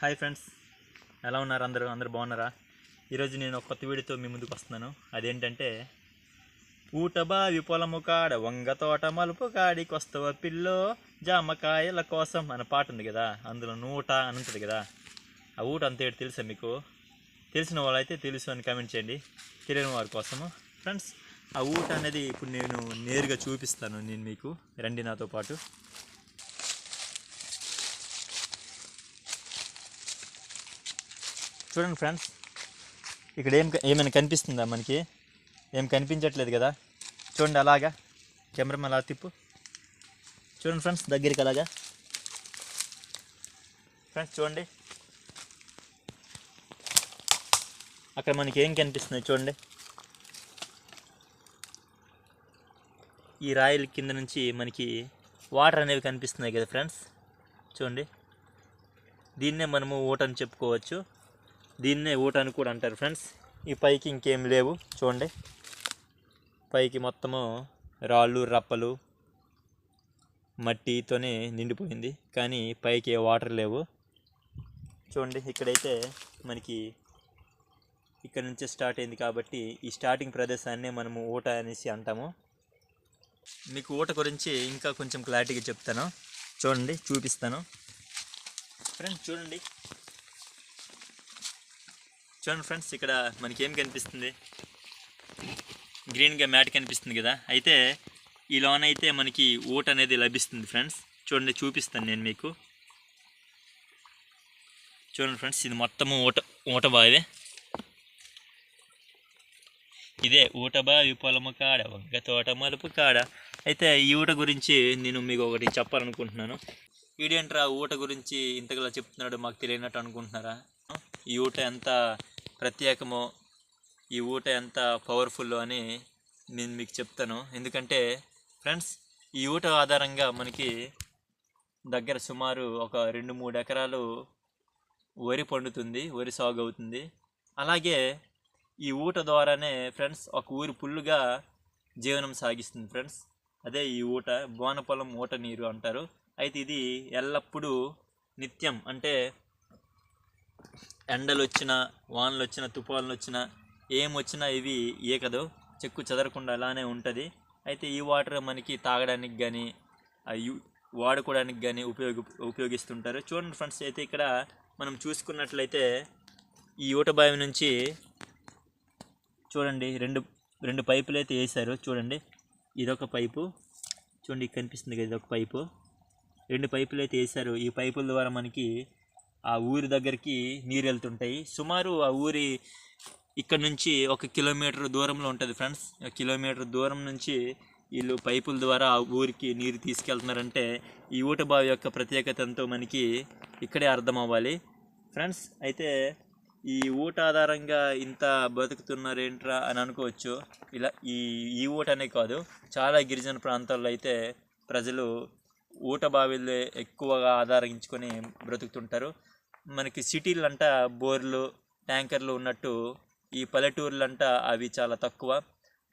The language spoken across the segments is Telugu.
Hi friends. ఎలా ఉన్నారు అందరూ? అందరూ బాగున్నారా? ఈరోజు నేను ఒక కొత్త వీడియోతో మీ ముందుకు వస్తున్నాను. అదేంటంటే ఊటబావి పొలము కాడ వంగ తోట మలుపు కాడికి వస్తావ పిల్లో జామకాయల కోసం అనే పాట ఉంది కదా అందులో నూట అని ఉంటుంది కదా. ఆ ఊట అంత తెలుసా మీకు? తెలిసిన వాళ్ళైతే తెలుసు అని కామెంట్ చేయండి. తెలియని వారి కోసము. ఫ్రెండ్స్ ఆ ఊట అనేది ఇప్పుడు నేను నేరుగా చూపిస్తాను నేను మీకు. రండి నాతో పాటు. చూడండి ఫ్రెండ్స్ ఇక్కడ ఏం ఏమైనా కనిపిస్తుందా మనకి? ఏం కనిపించట్లేదు కదా? చూడండి అలాగా. కెమెరా అలా తిప్పు. చూడండి ఫ్రెండ్స్ దగ్గరికి అలాగా. ఫ్రెండ్స్ చూడండి. అక్కడ మనకి ఏం కనిపిస్తుంది చూడండి. ఈ రాయిల కింద నుంచి మనకి వాటర్ అనేవి కనిపిస్తున్నాయి కదా ఫ్రెండ్స్ చూడండి. దీన్నే మనము ఓటని అని చెప్పుకోవచ్చు. దీన్నే ఊట అని కూడా అంటారు ఫ్రెండ్స్. ఈ పైకి ఇంకేం లేవు. చూడండి. పైకి మొత్తము రాళ్ళు రప్పలు మట్టితోనే నిండిపోయింది. కానీ పైకి ఏ వాటర్ లేవు. చూడండి ఇక్కడైతే మనకి ఇక్కడ నుంచే స్టార్ట్ అయింది కాబట్టి ఈ స్టార్టింగ్ ప్రదేశాన్ని మనము ఊట అనేసి అంటాము. మీకు ఊట గురించి ఇంకా కొంచెం క్లారిటీగా చెప్తాను. చూడండి చూపిస్తాను. ఫ్రెండ్స్ చూడండి. చూడండి ఫ్రెండ్స్ ఇక్కడ మనకి ఏం కనిపిస్తుంది? గ్రీన్గా మ్యాట్ కనిపిస్తుంది కదా. అయితే ఈ లోన్ అయితే మనకి ఊట అనేది లభిస్తుంది ఫ్రెండ్స్. చూడండి చూపిస్తాను నేను మీకు. చూడండి ఫ్రెండ్స్ ఇది మొత్తము ఊట ఊట బావి ఇదే ఊట బావి పొలము కాడ వంగ తోట మలుపు కాడ. అయితే ఈ ఊట గురించి నేను మీకు ఒకటి చెప్పాలనుకుంటున్నాను. వీడేంట్రా ఊట గురించి ఇంతగా చెప్తున్నాడు మాకు తెలియనట్టు అనుకుంటున్నారా? ఈ ఊట ఎంత ప్రత్యేకమో ఈ ఊట ఎంత పవర్ఫుల్ అని నేను మీకు చెప్తాను. ఎందుకంటే ఫ్రెండ్స్ ఈ ఊట ఆధారంగా మనకి దగ్గర సుమారు ఒక రెండు మూడు ఎకరాలు వరి పండుతుంది వరి సాగు అవుతుంది. అలాగే ఈ ఊట ద్వారానే ఫ్రెండ్స్ ఒక ఊరి పుల్లుగా జీవనం సాగిస్తుంది ఫ్రెండ్స్ అదే ఈ ఊట బోనపొలం ఊట నీరు అంటారు. అయితే ఇది ఎల్లప్పుడూ నిత్యం అంటే ఎండలు వచ్చినా వానలు వచ్చినా తుఫాన్లు వచ్చినా ఏం వచ్చినా ఇవి ఏకదు. చెక్కు చెదరకుండా అలానే ఉంటుంది. అయితే ఈ వాటర్ మనకి తాగడానికి కానీ వాడుకోవడానికి కానీ ఉపయోగ ఉపయోగిస్తుంటారు. చూడండి ఫ్రెండ్స్ అయితే ఇక్కడ మనం చూసుకున్నట్లయితే ఈ ఊట బావి నుంచి చూడండి రెండు రెండు పైపులు అయితే వేశారు చూడండి ఇదొక పైపు. చూడండి కనిపిస్తుంది కదా ఇదొక పైపు. రెండు పైపులు అయితే వేసారు ఈ పైపుల ద్వారా మనకి ఆ ఊరి దగ్గరికి నీరు వెళ్తుంటాయి సుమారు ఆ ఊరి ఇక్కడ నుంచి ఒక కిలోమీటర్ దూరంలో ఉంటుంది ఫ్రెండ్స్. కిలోమీటర్ దూరం నుంచి వీళ్ళు పైపుల ద్వారా ఆ ఊరికి నీరు తీసుకెళ్తున్నారంటే ఈ ఊటబావి యొక్క ప్రత్యేకత ఎంతో మనకి ఇక్కడే అర్థం అవ్వాలి ఫ్రెండ్స్ అయితే ఈ ఊట ఆధారంగా ఇంత బతుకుతున్నారేంట్రా అని అనుకోవచ్చు. ఇలా ఈ ఈ ఊట అనే కాదు చాలా గిరిజన ప్రాంతాల్లో అయితే ప్రజలు ఊట బావిలే ఎక్కువగా ఆధారించుకొని బ్రతుకుతుంటారు. మనకి సిటీలంట బోర్లు ట్యాంకర్లు ఉన్నట్టు ఈ పల్లెటూర్లంట అవి చాలా తక్కువ.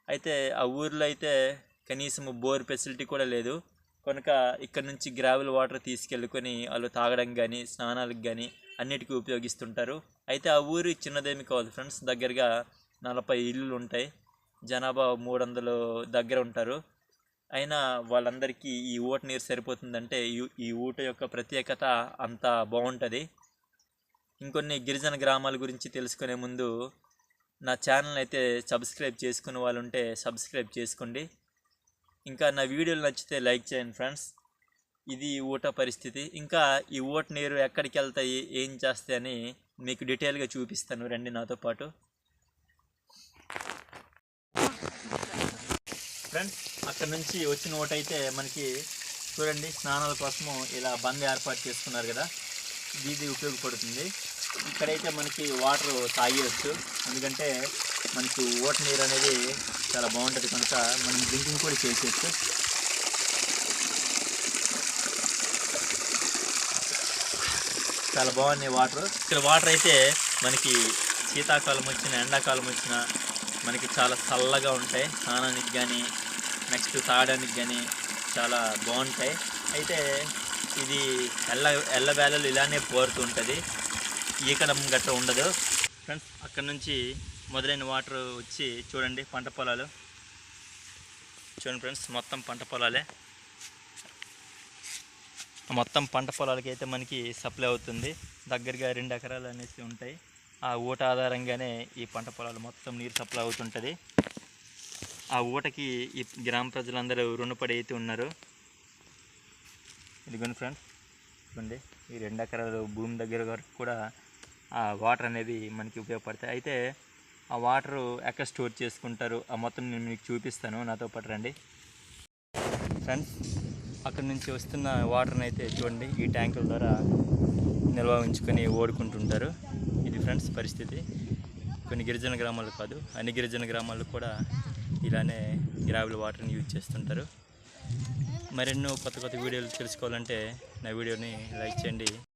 అయితే ఆ ఊర్లో అయితే కనీసం బోర్ ఫెసిలిటీ కూడా లేదు. కనుక ఇక్కడ నుంచి గ్రావెల్ వాటర్ తీసుకెళ్ళుకొని వాళ్ళు తాగడం కానీ స్నానాలకు కానీ అన్నిటికీ ఉపయోగిస్తుంటారు. అయితే ఆ ఊరు చిన్నదేమి కాదు ఫ్రెండ్స్? దగ్గరగా నలభై ఇల్లులు ఉంటాయి. జనాభా మూడు వందలు దగ్గర ఉంటారు. అయినా వాళ్ళందరికీ ఈ ఊట నీరు సరిపోతుందంటే ఈ- ఈ ఊట యొక్క ప్రత్యేకత అంత బాగుంటుంది. ఇంకొన్ని గిరిజన గ్రామాల గురించి తెలుసుకునే ముందు నా ఛానల్ అయితే సబ్స్క్రైబ్ చేసుకునే వాళ్ళు ఉంటే సబ్స్క్రైబ్ చేసుకోండి. ఇంకా నా వీడియోలు నచ్చితే లైక్ చేయండి ఫ్రెండ్స్. ఇది ఊట పరిస్థితి. ఇంకా ఈ ఊట నీరు ఎక్కడికి వెళ్తాయి ఏం చేస్తాయి అని మీకు డీటెయిల్గా చూపిస్తాను. రండి నాతో పాటు. ఫ్రెండ్స్ అక్కడ నుంచి వచ్చిన ఓట అయితే మనకి చూడండి స్నానాల కోసము ఇలా బంద్ ఏర్పాటు చేసుకున్నారు కదా. ఇది ఉపయోగపడుతుంది. ఇక్కడైతే మనకి వాటర్ తాగేయచ్చు. ఎందుకంటే మనకి ఓట నీరు అనేది చాలా బాగుంటుంది కనుక మనం డ్రింకింగ్ కూడా చేసేయచ్చు. చాలా బాగున్నాయి వాటర్ ఇక్కడ వాటర్ అయితే మనకి శీతాకాలం వచ్చిన ఎండాకాలం వచ్చిన మనకి చాలా చల్లగా ఉంటాయి. స్నానానికి కానీ నెక్స్ట్ తాగడానికి కానీ చాలా బాగుంటాయి. అయితే ఇది ఎల్ల ఎల్లవేళలు ఇలానే పోరుతుంటుంది ఈకడం గట్రా ఉండదు. ఫ్రెండ్స్ అక్కడ నుంచి మొదలైన వాటర్ వచ్చి చూడండి పంట పొలాలు. చూడండి ఫ్రెండ్స్ మొత్తం పంట పొలాలే. మొత్తం పంట పొలాలకి అయితే మనకి సప్లై అవుతుంది. దగ్గరగా రెండు ఎకరాలు అనేసి ఉంటాయి. ఆ ఊట ఆధారంగానే ఈ పంట పొలాలు మొత్తం నీరు సప్లై అవుతుంటుంది. ఆ ఊటకి ఈ గ్రామ ప్రజలందరూ రుణపడి అయితే ఉన్నారు. ఇదిగోండి ఫ్రెండ్స్ ఇదిగోండి ఈ రెండు ఎకరాలు భూమి దగ్గర వరకు కూడా వాటర్ అనేవి మనకి ఉపయోగపడతాయి. అయితే ఆ వాటర్ ఎక్కడ స్టోర్ చేసుకుంటారు? ఆ మొత్తం నేను మీకు చూపిస్తాను. నాతో పాటు రండి. ఫ్రెండ్స్ అక్కడ నుంచి వస్తున్న వాటర్ని అయితే చూడండి. ఈ ట్యాంకుల ద్వారా నిల్వ ఉంచుకొని ఓడుకుంటుంటారు. ఇది ఫ్రెండ్స్ పరిస్థితి. కొన్ని గిరిజన గ్రామాలు కాదు. అన్ని గిరిజన గ్రామాల్లో కూడా ఇలానే గ్రావెల్ వాటర్ని యూజ్ చేస్తుంటారు. మరెన్నో కొత్త కొత్త వీడియోలు తెలుసుకోవాలంటే నా వీడియోని లైక్ చేయండి.